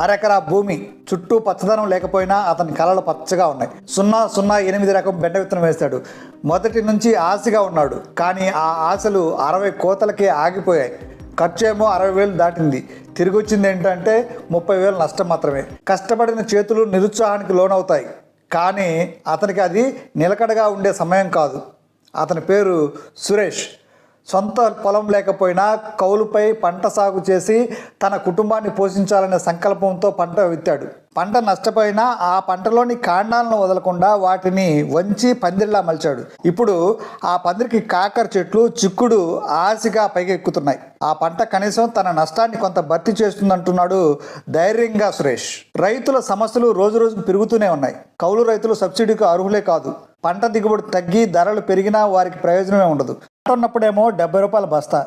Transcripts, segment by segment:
అరెకరా భూమి చుట్టూ పచ్చదనం లేకపోయినా అతని కళలు పచ్చగా ఉన్నాయి. సున్నా సున్నా ఎనిమిది రకం బెండ విత్తనం వేశాడు. మొదటి నుంచి ఆశగా ఉన్నాడు. కానీ ఆ ఆశలు అరవై కోతలకే ఆగిపోయాయి. ఖర్చు ఏమో అరవై వేలు దాటింది. తిరిగి వచ్చింది ఏంటంటే ముప్పై వేలు నష్టం మాత్రమే. కష్టపడిన చేతులు నిరుత్సాహానికి లోనవుతాయి. కానీ అతనికి అది నిలకడగా ఉండే సమయం కాదు. అతని పేరు సురేష్. సొంత పొలం లేకపోయినా కౌలుపై పంట సాగు చేసి తన కుటుంబాన్ని పోషించాలనే సంకల్పంతో పంట విత్తాడు. పంట నష్టపోయినా ఆ పంటలోని కాండాలను వదలకుండా వాటిని వంచి పందిరిలా మలిచాడు. ఇప్పుడు ఆ పందిరికి కాకర చెట్లు చిక్కుడు ఆశగా పైకెక్కుతున్నాయి ఆ పంట కనీసం తన నష్టాన్ని కొంత భర్తీ చేస్తుందంటున్నాడు ధైర్యంగా సురేష్. రైతుల సమస్యలు రోజు రోజు పెరుగుతూనే ఉన్నాయి. కౌలు రైతులు సబ్సిడీకి అర్హులే కాదు. పంట దిగుబడి తగ్గి ధరలు పెరిగినా వారికి ప్రయోజనమే ఉండదు. పంట ఉన్నప్పుడేమో డెబ్బై రూపాయల బస్తా.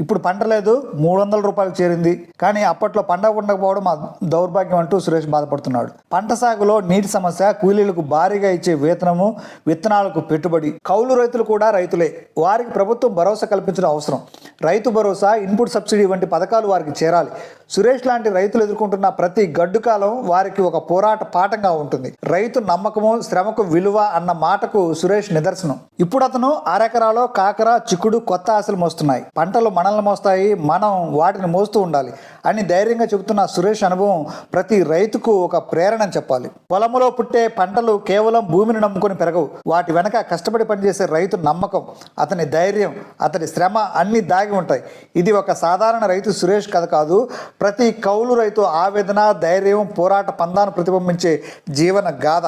ఇప్పుడు పంట లేదు మూడు వందల రూపాయలకు చేరింది. కానీ అప్పట్లో పంట ఉండకపోవడం ఆ దౌర్భాగ్యం అంటూ సురేష్ బాధపడుతున్నాడు. పంట సాగులో నీటి సమస్య కూలీలకు భారీగా ఇచ్చే వేతనము విత్తనాలకు పెట్టుబడి కౌలు రైతులు కూడా రైతులే. వారికి ప్రభుత్వం భరోసా కల్పించడం అవసరం. రైతు భరోసా ఇన్పుట్ సబ్సిడీ వంటి పథకాలు వారికి చేరాలి. సురేష్ లాంటి రైతులు ఎదుర్కొంటున్న ప్రతి గడ్డు కాలం వారికి ఒక పోరాట పాఠంగా ఉంటుంది. రైతు నమ్మకము శ్రమకు విలువ అన్న మాటకు సురేష్ నిదర్శనం. ఇప్పుడు అతను అరెకరాలో కాకర చిక్కుడు కొత్త ఆశలు మోస్తున్నాయి. పంటలు మనల్ని మోస్తాయి మనం వాటిని మోస్తూ ఉండాలి అని ధైర్యంగా చెబుతున్న సురేష్ అనుభవం ప్రతి రైతుకు ఒక ప్రేరణ చెప్పాలి. పొలంలో పుట్టే పంటలు కేవలం భూమిని నమ్ముకొని పెరగవు. వాటి వెనక కష్టపడి పనిచేసే రైతు నమ్మకం అతని ధైర్యం అతని శ్రమ అన్ని దాగి ఉంటాయి. ఇది ఒక సాధారణ రైతు సురేష్ కథ కాదు. ప్రతి కౌలు రైతు ఆవేదన ధైర్యం పోరాట పందాను ప్రతిబింబించే జీవన గాథ.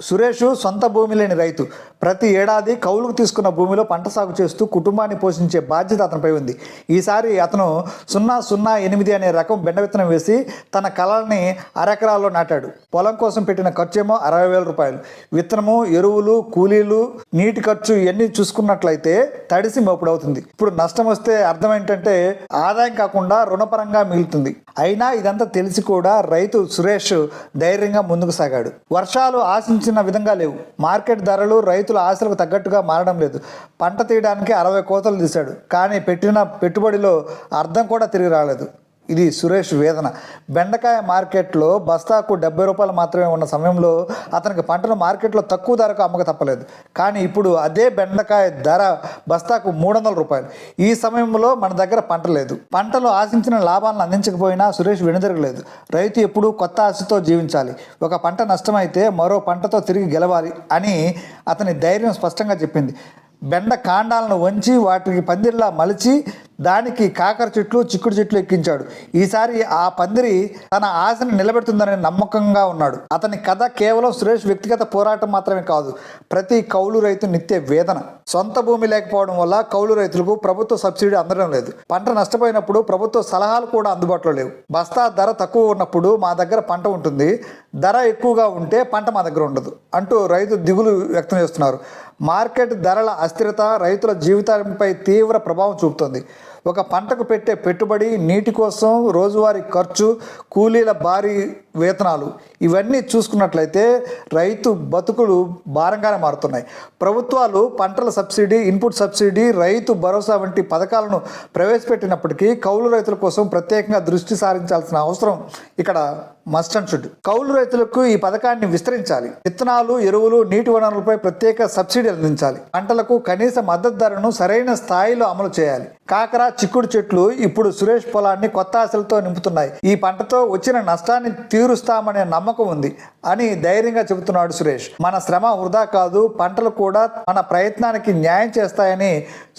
సురేష్ సొంత భూమి లేని రైతు. ప్రతి ఏడాది కౌలుకు తీసుకున్న భూమిలో పంట సాగు చేస్తూ కుటుంబాన్ని పోషించే బాధ్యత అతనిపై ఉంది. ఈసారి అతను సున్నా సున్నా ఎనిమిది అనే రకం బెండ విత్తనం వేసి తన కళల్ని అరెకరాల్లో నాటాడు. పొలం కోసం పెట్టిన ఖర్చు ఏమో అరవై వేల రూపాయలు. విత్తనము ఎరువులు కూలీలు నీటి ఖర్చు ఇవన్నీ చూసుకున్నట్లయితే తడిసి మోపుడవుతుంది. ఇప్పుడు నష్టం వస్తే అర్థం ఏంటంటే ఆదాయం కాకుండా రుణపరంగా మిగులుతుంది. అయినా ఇదంతా తెలిసి కూడా రైతు సురేష్ ధైర్యంగా ముందుకు సాగాడు. వర్షాలు ఆశించిన విధంగా లేవు. మార్కెట్ ధరలు రైతుల ఆశలకు తగ్గట్టుగా మారడం లేదు. పంట తీయడానికి అరవై కోతలు తీశాడు. కానీ పెట్టిన పెట్టుబడిలో అర్థం కూడా తిరిగి రాలేదు. ఇది సురేష్ వేదన. బెండకాయ మార్కెట్లో బస్తాకు డెబ్బై రూపాయలు మాత్రమే ఉన్న సమయంలో అతనికి పంటను మార్కెట్లో తక్కువ ధరకు అమ్మక తప్పలేదు. కానీ ఇప్పుడు అదే బెండకాయ ధర బస్తాకు మూడు వందల రూపాయలు. ఈ సమయంలో మన దగ్గర పంట లేదు. పంటలు ఆశించిన లాభాలను అందించకపోయినా సురేష్ వెనుదిరగలేదు. రైతు ఎప్పుడూ కొత్త ఆశతో జీవించాలి. ఒక పంట నష్టమైతే మరో పంటతో తిరిగి గెలవాలి అని అతని ధైర్యం స్పష్టంగా చెప్పింది. బెండ కాండాలను వంచి వాటికి పందిరిలా మలిచి దానికి కాకర చెట్లు చిక్కుడు చెట్లు ఎక్కించాడు. ఈసారి ఆ పందిరి తన ఆశని నిలబెడుతుందనే నమ్మకంగా ఉన్నాడు. అతని కథ కేవలం సురేష్ వ్యక్తిగత పోరాటం మాత్రమే కాదు ప్రతి కౌలు రైతు నిత్య వేదన. సొంత భూమి లేకపోవడం వల్ల కౌలు రైతులకు ప్రభుత్వ సబ్సిడీ అందడం లేదు. పంట నష్టపోయినప్పుడు ప్రభుత్వ సలహాలు కూడా అందుబాటులో లేవు. బస్తా ధర తక్కువ ఉన్నప్పుడు మా దగ్గర పంట ఉంటుంది. ధర ఎక్కువగా ఉంటే పంట మా దగ్గర ఉండదు అంటూ రైతు దిగులు వ్యక్తం చేస్తున్నారు. మార్కెట్ ధరల అస్థిరత రైతుల జీవితాలపై తీవ్ర ప్రభావం చూపుతుంది. ఒక పంటకు పెట్టే పెట్టుబడి నీటి కోసం రోజువారీ ఖర్చు కూలీల భారీ వేతనాలు ఇవన్నీ చూసుకున్నట్లయితే రైతు బతుకులు భారంగానే మారుతున్నాయి. ప్రభుత్వాలు పంటల subsidy input subsidy Rythu Bharosa వంటి పథకాలను ప్రవేశపెట్టినప్పటికీ కౌలు రైతుల కోసం ప్రత్యేకంగా దృష్టి సారించాల్సిన అవసరం ఇక్కడ మస్ట్ అండ్ షుడ్. కౌలు రైతులకు ఈ పథకాన్ని విస్తరించాలి. విత్తనాలు ఎరువులు నీటి వనరులపై ప్రత్యేక సబ్సిడీ అందించాలి. పంటలకు కనీస మద్దతు ధరను సరైన స్థాయిలో అమలు చేయాలి. కాకర చిక్కుడు చెట్లు ఇప్పుడు సురేష్ పొలాన్ని కొత్త ఆశలతో నింపుతున్నాయి. ఈ పంటతో వచ్చిన నష్టాన్ని తీరుస్తామనే నమ్మకం ఉంది అని ధైర్యంగా చెబుతున్నాడు సురేష్. మన శ్రమ వృధా కాదు పంటలు కూడా మన ప్రయత్నానికి న్యాయం చేస్తాయని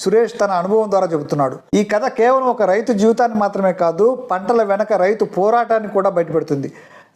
సురేష్ తన అనుభవం ద్వారా చెబుతున్నాడు. ఈ కథ కేవలం ఒక రైతు జీవితాన్ని మాత్రమే కాదు పంటల వెనక రైతు పోరాటాన్ని కూడా బయటపెడుతుంది.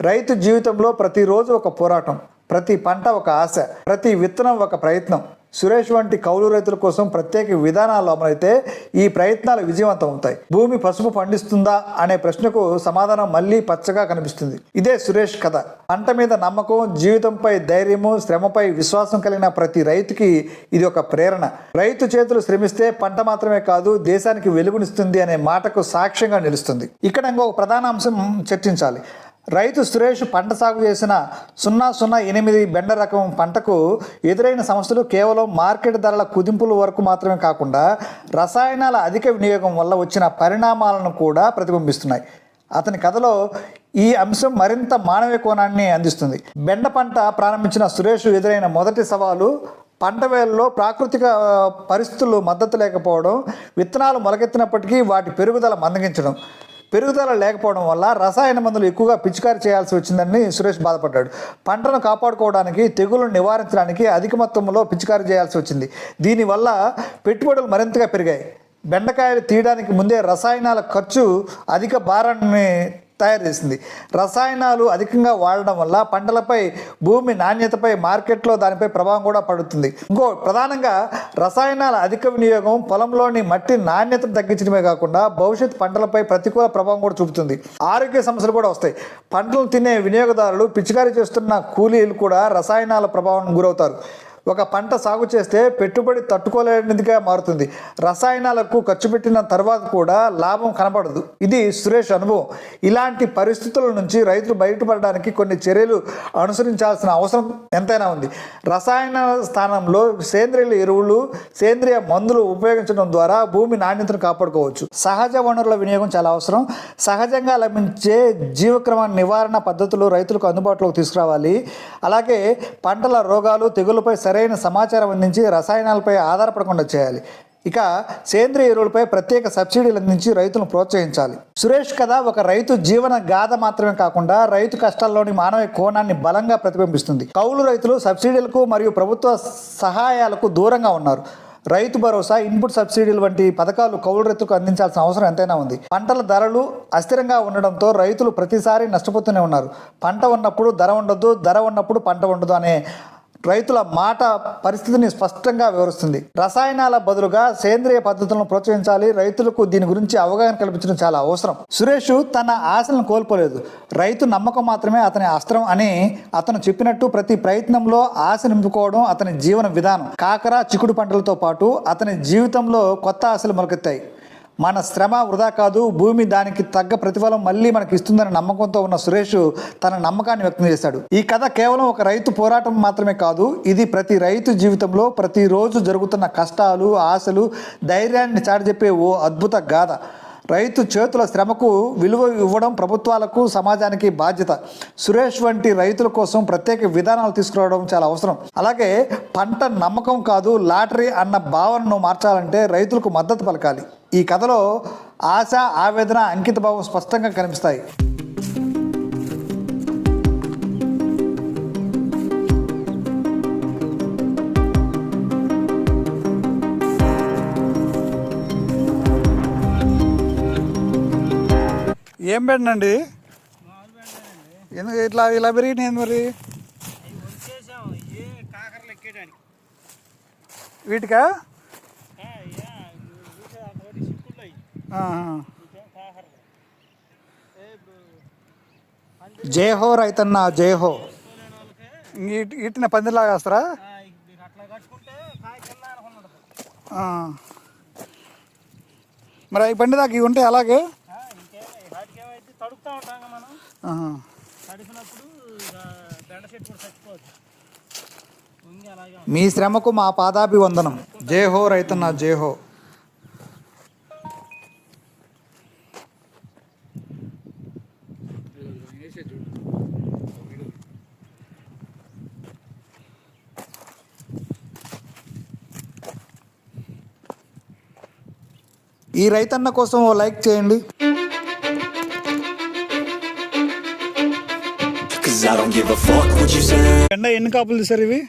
రైతు జీవితంలో ప్రతిరోజు ఒక పోరాటం ప్రతి పంట ఒక ఆశ ప్రతి విత్తనం ఒక ప్రయత్నం. సురేష్ వంటి కౌలు రైతుల కోసం ప్రత్యేక విధానాలు అమలైతే ఈ ప్రయత్నాలు విజయవంతం అవుతాయి. భూమి పసుపు పండిస్తుందా అనే ప్రశ్నకు సమాధానం మళ్ళీ పచ్చగా కనిపిస్తుంది. ఇదే సురేష్ కథ. పంట మీద నమ్మకం జీవితంపై ధైర్యము శ్రమపై విశ్వాసం కలిగిన ప్రతి రైతుకి ఇది ఒక ప్రేరణ. రైతు చేతులు శ్రమిస్తే పంట మాత్రమే కాదు దేశానికి వెలుగునిస్తుంది అనే మాటకు సాక్ష్యంగా నిలుస్తుంది. ఇక్కడ ఇంకొక ప్రధాన అంశం చర్చించాలి. రైతు సురేష్ పంట సాగు చేసిన సున్నా సున్నా ఎనిమిది బెండ రకం పంటకు ఎదురైన సమస్యలు కేవలం మార్కెట్ ధరల కుదింపుల వరకు మాత్రమే కాకుండా రసాయనాల అధిక వినియోగం వల్ల వచ్చిన పరిణామాలను కూడా ప్రతిబింబిస్తున్నాయి. అతని కథలో ఈ అంశం మరింత మానవీయ కోణాన్ని అందిస్తుంది. బెండ పంట ప్రారంభించిన సురేష్ ఎదురైన మొదటి సవాలు పంట వేలలో ప్రాకృతిక పరిస్థితులు మద్దతు లేకపోవడం విత్తనాలు మొలకెత్తినప్పటికీ వాటి పెరుగుదల మందగించడం. పెరుగుదల లేకపోవడం వల్ల రసాయన మందులు ఎక్కువగా పిచికారి చేయాల్సి వచ్చిందని సురేష్ బాధపడ్డాడు. పంటను కాపాడుకోవడానికి తెగులను నివారించడానికి అధిక మొత్తంలో పిచికారి చేయాల్సి వచ్చింది. దీనివల్ల పెట్టుబడులు మరింతగా పెరిగాయి. బెండకాయలు తీయడానికి ముందే రసాయనాల ఖర్చు అధిక భారాన్ని తయారు చేసింది రసాయనాలు అధికంగా వాడడం వల్ల పంటలపై భూమి నాణ్యతపై మార్కెట్లో దానిపై ప్రభావం కూడా పడుతుంది. ఇంకో ప్రధానంగా రసాయనాల అధిక వినియోగం పొలంలోని మట్టి నాణ్యతను తగ్గించడమే కాకుండా భవిష్యత్ పంటలపై ప్రతికూల ప్రభావం కూడా చూపుతుంది. ఆరోగ్య సమస్యలు కూడా వస్తాయి. పంటలు తినే వినియోగదారులు పిచికారీ చేస్తున్న కూలీలు కూడా రసాయనాల ప్రభావం గురవుతారు. ఒక పంట సాగు చేస్తే పెట్టుబడి తట్టుకోలేనిదిగా మారుతుంది. రసాయనాలకు ఖర్చు పెట్టిన తర్వాత కూడా లాభం కనబడదు. ఇది సురేష్ అనుభవం. ఇలాంటి పరిస్థితుల నుంచి రైతులు బయటపడడానికి కొన్ని చర్యలు అనుసరించాల్సిన అవసరం ఎంతైనా ఉంది. రసాయన స్థానంలో సేంద్రియ ఎరువులు సేంద్రియ మందులు ఉపయోగించడం ద్వారా భూమి నాణ్యతను కాపాడుకోవచ్చు. సహజ వనరుల వినియోగం చాలా అవసరం. సహజంగా లభించే జీవక్రమ నివారణ పద్ధతులు రైతులకు అందుబాటులోకి తీసుకురావాలి. అలాగే పంటల రోగాలు తెగులపై సరైన సమాచారం అందించి రసాయనాలపై ఆధారపడకుండా చేయాలి. ఇక సేంద్రియ ఎరువులపై ప్రత్యేక సబ్సిడీలు అందించి రైతులను ప్రోత్సహించాలి. సురేష్ కథ ఒక రైతు జీవన గాథ మాత్రమే కాకుండా రైతు కష్టాల్లోని మానవ కోణాన్ని బలంగా ప్రతిబింబిస్తుంది. కౌలు రైతులు సబ్సిడీలకు మరియు ప్రభుత్వ సహాయాలకు దూరంగా ఉన్నారు. రైతు భరోసా ఇన్పుట్ సబ్సిడీలు వంటి పథకాలు కౌలు రైతులకు అందించాల్సిన అవసరం ఎంతైనా ఉంది. పంటల ధరలు అస్థిరంగా ఉండడంతో రైతులు ప్రతిసారి నష్టపోతూనే ఉన్నారు. పంట ఉన్నప్పుడు ధర ఉండదు ధర ఉన్నప్పుడు పంట ఉండదు అనే రైతుల మాట పరిస్థితిని స్పష్టంగా వివరిస్తుంది. రసాయనాల బదులుగా సేంద్రియ పద్ధతులను ప్రోత్సహించాలి. రైతులకు దీని గురించి అవగాహన కల్పించడం చాలా అవసరం. సురేష్ తన ఆశలను కోల్పోలేదు. రైతు నమ్మకం మాత్రమే అతని అస్త్రం అని అతను చెప్పినట్టు ప్రతి ప్రయత్నంలో ఆశ నింపుకోవడం అతని జీవన విధానం. కాకర చిక్కుడు పంటలతో పాటు అతని జీవితంలో కొత్త ఆశలు మొలకెత్తాయి. మన శ్రమ వృధా కాదు భూమి దానికి తగ్గ ప్రతిఫలం మళ్ళీ మనకి ఇస్తుందనే నమ్మకంతో ఉన్న సురేష్ తన నమ్మకాన్ని వ్యక్తం చేశాడు. ఈ కథ కేవలం ఒక రైతు పోరాటం మాత్రమే కాదు ఇది ప్రతి రైతు జీవితంలో ప్రతిరోజు జరుగుతున్న కష్టాలు ఆశలు ధైర్యాన్ని చాటి చెప్పే ఓ అద్భుత గాథ. రైతు చేతుల శ్రమకు విలువ ఇవ్వడం ప్రభుత్వాలకు సమాజానికి బాధ్యత. సురేష్ వంటి రైతుల కోసం ప్రత్యేక విధానాలు తీసుకురావడం చాలా అవసరం. అలాగే పంట నమ్మకం కాదు లాటరీ అన్న భావనను మార్చాలంటే రైతులకు మద్దతు పలకాలి. ఈ కథలో ఆశ ఆవేదన అంకిత భావం స్పష్టంగా కనిపిస్తాయి. ఏం పెట్టండి ఎందుకు ఇట్లా ఇలా పెరిగినాయి మరి? వీటికా ఆ, యా, ఊరికే ఆ నోటి చిక్కుళ్ళు అయ్యి హో రైతన్న జేహో హో ఇట్టిన పందిలాగా వేస్తారా మరి అవి పండి దాకా ఇవి ఉంటాయి అలాగే? మీ శ్రమకు మా పాదాభివందనం. జై హో రైతన్న జేహో ఈ రైతన్న కోసం ఓ లైక్ చేయండి. ఎండ ఎన్ని కాపులు తీసారు ఇవి?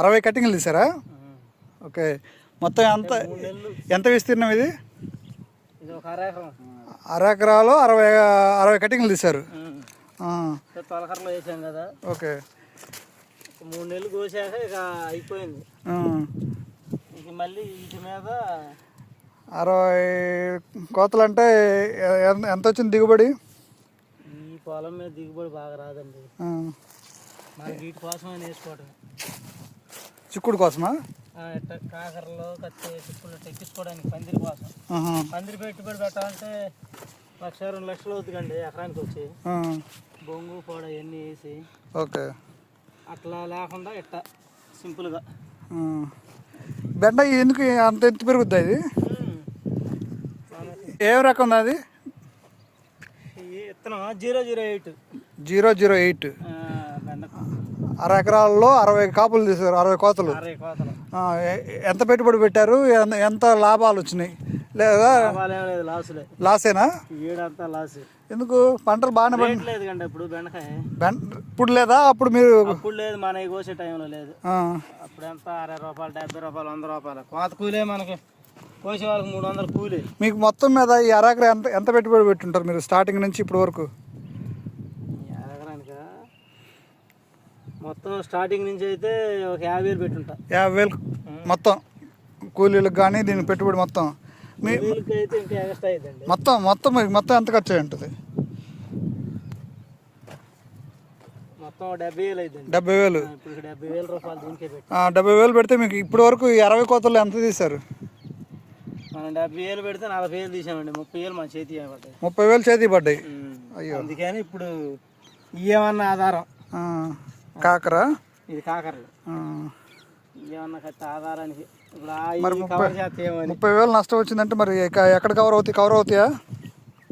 అరవై కటింగ్లు తీసారా ఓకే. మొత్తం ఎంత ఎంత విస్తీర్ణం ఇది? ఇది ఒక అరెకరం అర ఎకరాలు అరవై అరవై కటింగ్లు తీశారు. కదా. ఓకే. మూడు నెలలు కోసాక ఇక అయిపోయింది. ఇక మళ్ళీ వీటి మీద అరవై కోతలు అంటే ఎంత వచ్చింది దిగుబడి? ఈ పొలం మీద దిగుబడి బాగా రాదండి. మనకి వీటి కోసమే వేసుకోవటం చిక్కుడు కోసమా? ఇట్ట కాకరలో కత్తి చిక్కులు ఎక్కించుకోవడానికి పందిరి కోసం. పందిరి పెట్టుబడి పెట్టాలంటే లక్ష రెండు లక్షలు అవుతుందండి ఎకరానికి వచ్చి. బొంగు పొడ ఇవన్నీ వేసి ఓకే. అట్లా లేకుండా ఇట్ట సింపుల్గా. బెండ ఎందుకు అంత ఎత్తు పెరుగుద్ది ఇది? ఏం రకం అది? Zero zero eight. Zero zero eight. అర ఎకరాల్లో అరవై కాపులు తీసారు అరవై కోతలు. ఎంత పెట్టుబడి పెట్టారు? ఎంత- ఎంత లాభాలు వచ్చినాయి? లేదా? లాసేనా? ఎందుకు? పంటలు బాగానే లేదు కండి ఇప్పుడు బెండకాయ. బెండ ఇప్పుడు లేదా? అప్పుడు మీరు అప్పుడు లేదు మన కోసే టైంలో లేదు. అప్పుడు ఎంత అరవై రూపాయలు డెబ్బై రూపాయలు వంద రూపాయలు. కోత కూలే మనకి. కోసే వాళ్ళకి మూడు వందలు కూలే. మీకు మొత్తం మీద ఈ అరెకర ఎంత ఎంత పెట్టుబడి పెట్టుంటారు మీరు స్టార్టింగ్ నుంచి ఇప్పటి వరకు? మొత్తం స్టార్టింగ్ నుంచి అయితే ఒక యాభై వేలు పెట్టుంటా. యాభై వేలు మొత్తం కూలీలకు కానీ దీని పెట్టుబడి మొత్తం. మీ మొత్తం మొత్తం మీకు మొత్తం ఎంత ఖర్చు అయి ఉంటుంది మొత్తం డెబ్బై వేలు డెబ్బై వేలు. పెడితే మీకు ఇప్పటి వరకు ఈ అరవై కోతలు ఎంత తీశారు? మనం డెబ్బై వేలు పెడితే నలభై వేలు తీసామండి ముప్పై వేలు మన చేతి పడ్డాయి ముప్పై వేలు చేతి పడ్డాయి. అయ్యో. అందుకని ఇప్పుడు ఇవేమన్నా ఆధారం. కాకరా? ఇది ఇవేమన్నా కట్ట ఆధారానికి చేస్తే ఏమని ముప్పై వేలు నష్టం వచ్చిందంటే మరి ఎక్క- ఎక్కడ కవర్ అవుతాయి? కవర్ అవుతాయా?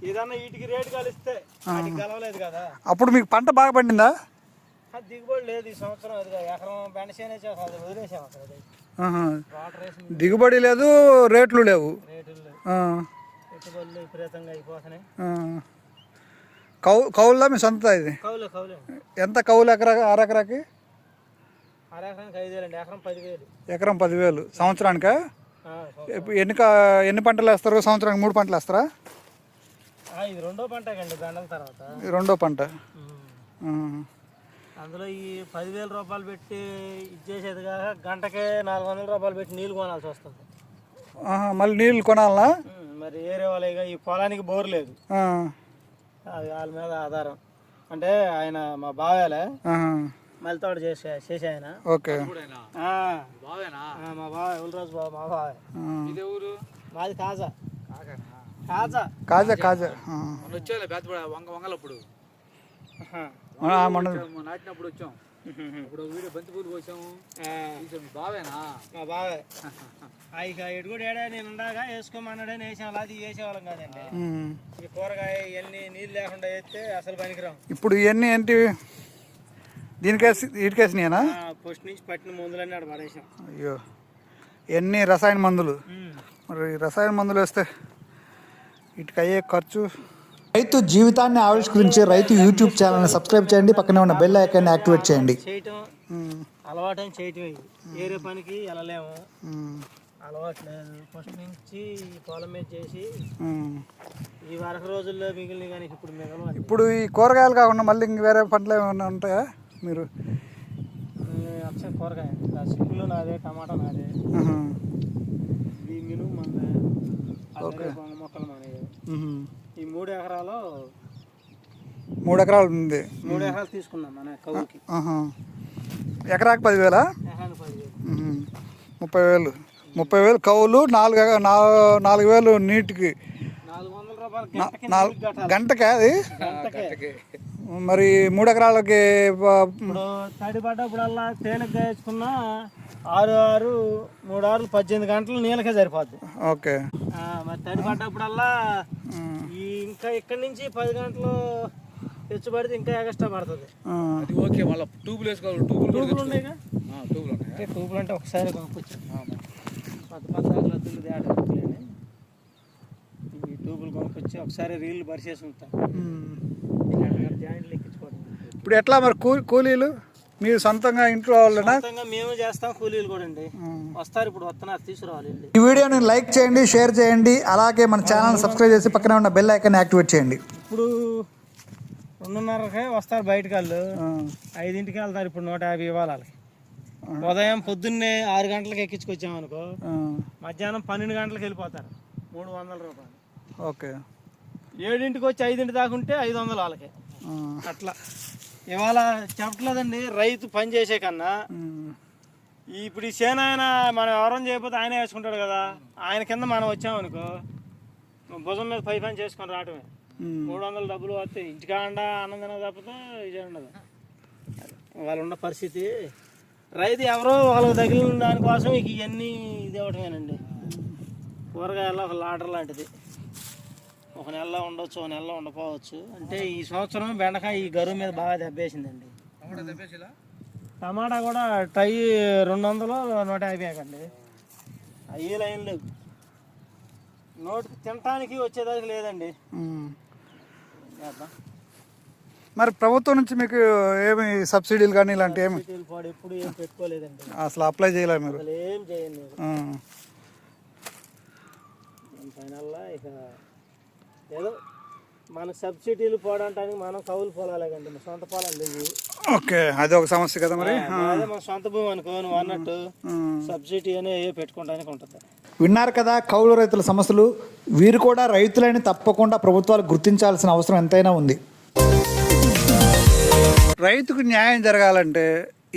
ఏదన్నా వీటికి రేటు కలిస్తే వాటికి గెలవలేదు కదా. అప్పుడు మీకు పంట బాగా పండిందా? దిగుబడి లేదు ఈ సంవత్సరం ఎకరం దిగుబడి లేదు రేట్లు లేవు. కౌ కౌలుదా మీ సొంత ఇది? Cowley Cowley. ఎంత కౌలు ఎకరా అరెకరాకి అర ఎకరానికి ఐదు వేలు అండి ఎకరం పదివేలు. సంవత్సరానికా? ఎన్ని ఎన్ని పంటలు వేస్తారు? సంవత్సరానికి మూడు పంటలు వేస్తారా? ఇది రెండో పంట దండల తర్వాత. రెండో పంట. అందులో ఈ పదివేల రూపాయలు పెట్టి ఇచ్చేసేది కాక గంటకే నాలుగు వందల రూపాయలు పెట్టి నీళ్ళు కొనాల్సి వస్తుంది. మళ్ళీ నీళ్ళు కొనాలనా? మరి ఏరే వాళ్ళ ఈ పొలానికి బోర్ లేదు. అది వాళ్ళ మీద ఆధారం. అంటే ఆయన మా బావేలే తోట చేసే చేసే ఆయన. ఓకే. ఆ, ఆ, మా బావ ఉల్రాజు బావ మా బావ. ఆ. మాది కాజా. కాజా. కాజా కాజా. ఆ. వచ్చేలే బేతపడ వంగ వంగలప్పుడు. ఆహా. ఆ, మొన్న నాటినప్పుడు వచ్చాం. ఇప్పుడు వీడియో బంతి పూలు కోసాము ఆ, తీసాం. మీ బావేనా? మా బావే. ఆ, ఇక ఎటు కూడా ఏడా నేను ఉండగా వేసుకోమన్నాడని వేసాం అది వేసేవాళ్ళం కాదండి. ఉమ్. ఈ కూరగాయ ఇవన్నీ నీళ్ళు లేకుండా వేస్తే అసలు పనికిరాం. ఇప్పుడు ఇవన్నీ ఏంటి? దీనికేసి వీటికేసినాయనా ఫస్ట్ నుంచి పట్టిన మందులన్నీ ఆడ పడేసాం అయ్యో ఎన్ని రసాయన మందులు? మరి రసాయన మందులు వేస్తే వీటికి అయ్యే ఖర్చు? రైతు జీవితాన్ని ఆవిష్కరించే రైతు యూట్యూబ్ ఛానల్ని సబ్స్క్రైబ్ చేయండి పక్కనే ఉన్న బెల్ ఐకాన్ని యాక్టివేట్ చేయండి. చేయటం ఉమ్, అలవాటని చేయటం వేరే పనికి వెళ్ళలేము. అలవాటు లేదు. ఫస్ట్ నుంచి ఈ పొలం మీద చేసి. ఈ వరకు రోజుల్లో మిగిలిన కానీ ఇప్పుడు మిగలవు ఇప్పుడు ఈ కూరగాయలు కాకుండా మళ్ళీ ఇంక వేరే పంటలు ఏమైనా ఉంటాయా? మీరు? అచ్చం కూరగాయ సిక్కులు నాదే టమాటా నాదే. పొంగ మొక్కలు మనవి. ఈ మూడు ఎకరాలు మూడు ఎకరాలు ఉంది. మూడు ఎకరాలు తీసుకున్నాం మన కవుకి ఆహా. ఎకరాకి పదివేలా. ముప్పై వేలు. ముప్పై వేలు కౌలు నాలుగు నాలుగు వేలు నీటికి నాలుగు వందల రూపాయలు నా- గంటకి అది? గంటకే. మరి మూడు ఎకరాలకి ప- ఇప్పుడు తడి పడ్డప్పుడల్లా తేలిగ్గా వేసుకున్నా ఆరు ఆరు మూడు ఆరులు పద్దెనిమిది గంటలు నీళ్ళకే సరిపోద్ది. ఓకే. ఆ, మరి తడి పడ్డప్పుడల్లా ఉమ్. ఈ ఇంకా ఇక్కడి నుంచి పది గంటలు తెచ్చు పడితే ఇంకా ఎక్స్ట్రా పడుతుంది. అది ఓకే మళ్ళీ ట్యూబులు వేసుకోవాలి ట్యూబులు కూడా ట్యూబులు ఉన్నాయిగా? ఆ, ట్యూబులు ఉన్నాయి? అంటే ట్యూబులు అంటే ఒకసారి కొనుక్కొచ్చు. కొత్త కొత్త లద్దులు ట్యూబులు కొనుక్కొచ్చి ఒకసారి రీళ్ళు పరిచేసి ఉంటాం. ఇప్పుడు ఎట్లా మరి కూ కూలీలు? మీరు సొంతంగా ఇంట్లో వాళ్ళనా? మేము చేస్తాం కూలీలు కూడా అండి. వస్తారు ఇప్పుడు వస్తున్నారు తీసుకురావాలి ఈ వీడియోని లైక్ చేయండి షేర్ చేయండి అలాగే మన ఛానల్ సబ్స్క్రైబ్ చేసి పక్కనే ఉన్న బెల్ ఐకాన్ యాక్టివేట్ చేయండి. ఇప్పుడు రెండున్నరకే వస్తారు బయటకు వాళ్ళు. ఐదింటికి వెళ్తారు ఇప్పుడు నూట యాభై ఇవ్వాలి ఉదయం పొద్దున్నే ఆరు గంటలకు ఎక్కించుకొచ్చాం అనుకో ఆ. మధ్యాహ్నం పన్నెండు గంటలకు వెళ్ళిపోతారు. మూడు వందల రూపాయలు. ఓకే. ఏడింటికి వచ్చి ఐదింటి దాకా ఉంటే ఐదు వందలు వాళ్ళకి. అట్లా. ఇవాళ చెప్పట్లేదండి రైతు పని చేసే కన్నా ఇప్పుడు ఈ సేన ఆయన మనం ఎవరం చేయకపోతే ఆయనే వేసుకుంటాడు కదా ఆయన కింద మనం వచ్చామనుకో భుజం మీద పై పని చేసుకొని రావటమే. మూడు వందలు డబ్బులు వస్తాయి ఇంటికాండ ఆనందం తప్పితే ఇది ఉండదు. వాళ్ళు ఉన్న పరిస్థితి రైతు ఎవరో వాళ్ళకి తగిలిన దానికోసం ఇక ఇవన్నీ ఇది ఇవ్వటమేనండి. కూరగాయలు ఒక లాటర్ లాంటిది. ఒక నెలలో ఉండొచ్చు ఒక నెలలో ఉండకపోవచ్చు. అంటే ఈ సంవత్సరం బెండకాయ ఈ గరువు మీద బాగా దెబ్బేసిందండి. టమాటా కూడా టై రెండు వందలు నూట యాభై అండి అయ్యి లైన్ లేవు నోటికి తినటానికి వచ్చేదానికి లేదండి. మరి ప్రభుత్వం నుంచి మీకు ఏమి సబ్సిడీలు కానీ ఇలాంటి ఏమి? ఎప్పుడు ఏం పెట్టుకోలేదండి. అసలు అప్లై చేయలే మీరు? అసలు ఏం చేయండి ఇక ఏదో మన సబ్సిడీలు పోవడానికి మనం కౌలు పొలాలే కండి మన సొంత పొలాలు లేవు. ఓకే అది ఒక సమస్య కదా మరి? అదే మన సొంత భూమి అనుకో నువ్వు అన్నట్టు. సబ్సిడీ అనే పెట్టుకోవడానికి ఉంటుంది. విన్నారు కదా కౌలు రైతుల సమస్యలు? వీరు కూడా రైతులని తప్పకుండా ప్రభుత్వాలు గుర్తించాల్సిన అవసరం ఎంతైనా ఉంది. రైతుకు న్యాయం జరగాలంటే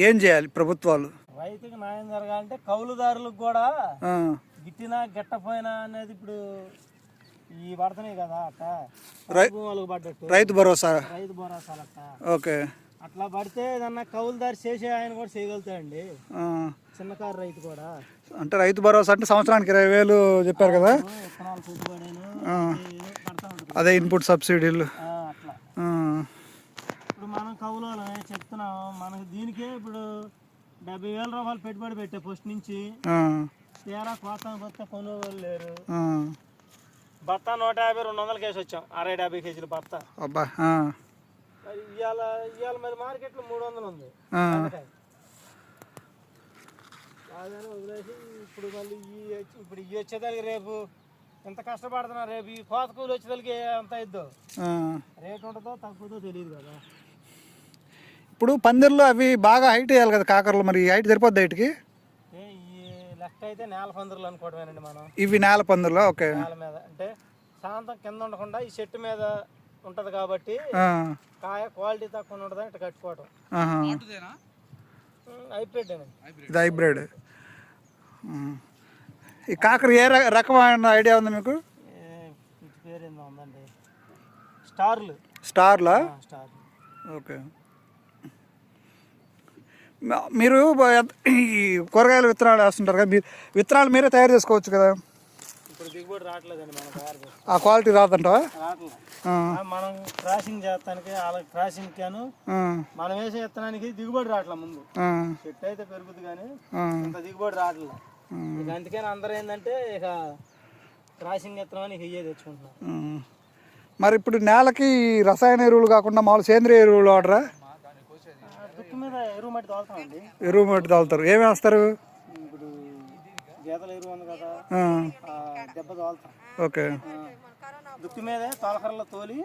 ఏం చేయాలి ప్రభుత్వాలు? రైతుకి న్యాయం జరగాలంటే కౌలుదారులకు కూడా గిట్టినా గిట్టపోయినా అనేది ఇప్పుడు ఈ పడుతున్నాయి కదా అట్ట రై- భూమి వాళ్ళకి పడ్డట్టు. రైతు భరోసా. రైతు భరోసాలు అట్ట ఓకే. అట్లా పడితే ఏదన్నా కౌలుదారు చేసే ఆయన కూడా చేయగలుగుతాడండి. ఆ, చిన్నకారు రైతు కూడా. అంటే రైతు భరోసా అంటే సంవత్సరానికి ఇరవై వేలు చెప్పారు కదా? విత్తనాలు పెట్టుబడిను ఆ. పడతా ఉంటుంది. అదే ఇన్పుట్ సబ్సిడీలు. ఆ, అట్లా. ఆ, ఇప్పుడు మనం కౌలు చెప్తున్నాం మనకి దీనికే ఇప్పుడు డెబ్బై వేల రూపాయలు పెట్టుబడి పెట్టే ఫస్ట్ నుంచి ఆ, తీరా కోస్తానికి వస్తే కొనుగోలు లేరు. ఆ. బత్త నూట యాభై రెండు వందలు కేసు వచ్చాం. అరవై డెబ్బై కేజీలు బత్త అబ్బా మరి ఇవాళ ఇవాళ మరి మార్కెట్లో మూడు వందలు ఉంది. బెండకాయ. అదని వదిలేసి ఇప్పుడు మళ్ళీ ఈ వచ్చి- ఇప్పుడు ఈ వచ్చేదానికి రేపు ఎంత కష్టపడుతున్నా రేపు ఈ కోత కూలి వచ్చేదానికి ఎంత ఇద్దో. రేట్ ఉంటుందో తగ్గుతుందో తెలియదు కదా. ఇప్పుడు పందిర్లు అవి బాగా హైట్ వేయాలి కదా కాకరలు మరి హైట్ సరిపోద్ది హైట్కి లెక్క అయితే నేల పందిరులు అనుకోవడమేనండి మనం. ఇవి నేల పందిర్లు? ఓకే. నేల మీద. అంటే శాంతం కింద ఉండకుండా ఈ చెట్టు మీద ఉంటది కాబట్టి ఆ, కాయ క్వాలిటీ తక్కువ ఉండదు ఇట్లా కట్టుకోవడం. హైబ్రిడ్ ఇది హైబ్రిడ్. ఈ కాకర ఏ రకమైన ఐడియా ఉంది మీకు? పేరు ఉందండి. స్టార్లు. స్టార్లా? ఆ, స్టార్లు. ఓకే. మీరు ఈ కూరగాయల విత్తనాలు వేస్తుంటారు కదా మీరు విత్తనాలు మీరే తయారు చేసుకోవచ్చు కదా? ఆ క్వాలిటీ రాదంటావా? మనం క్రాసింగ్ చేస్తానికి వాళ్ళకి క్రాసింగ్ కాను మనం వేసే విత్తనానికి దిగుబడి రావట్లే ముందు. చెట్టు అయితే పెరుగుతుంది కానీ. ఇంత దిగుబడి రావట్లేదు. అందుకని అందరూ ఏంటంటే ఇక క్రాసింగ్ విత్తనం అని ఇక ఇయ్యే తెచ్చుకుంటున్నారు. ఉమ్. మరి ఇప్పుడు నేలకి రసాయన ఎరువులు కాకుండా మామూలు సేంద్రియ ఎరువులు వాడరా? మీద ఎరువు మట్టి తోలుతామండి. ఎరువు మట్టి తాగుతారు ఏమి వేస్తారు? ఇప్పుడు గేదెల ఎరువు ఉంది కదా దెబ్బ తోలుతాం. ఓకే. ఆ, దుక్కి మీదే తోలకర్రలో తోలి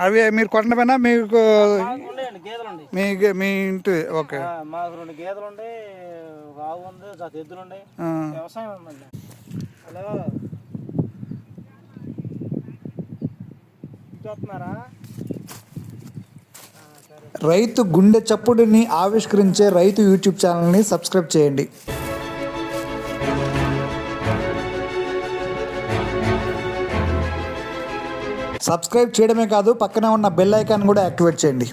అవి మీరు కొట్టడమేనా? మీకు మీ మీ ఇంటి ఓకే. మాకు రెండు గేదెలు ఉండే ఒక ఆవు ఉంది ఎద్దులు ఉండే వ్యవసాయం ఉందండి. హలో. సరే రైతు గుండె చప్పుడుని ఆవిష్కరించే రైతు యూట్యూబ్ ఛానల్ని సబ్స్క్రైబ్ చేయండి. సబ్స్క్రైబ్ చేయడమే కాదు పక్కనే ఉన్న బెల్ ఐకాన్ కూడా యాక్టివేట్ చేయండి.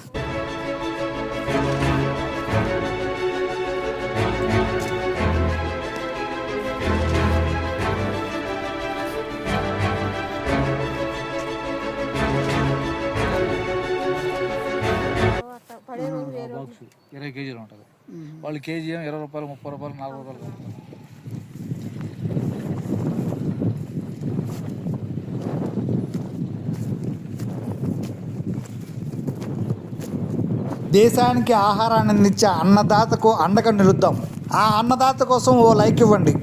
వాళ్ళు కేజీ ఇరవై రూపాయలు ముప్పై రూపాయలు నలభై రూపాయలు దేశానికి ఆహారాన్ని అందించే అన్నదాతకు అండగా నిలుద్దాం. ఆ అన్నదాత కోసం ఓ లైక్ ఇవ్వండి.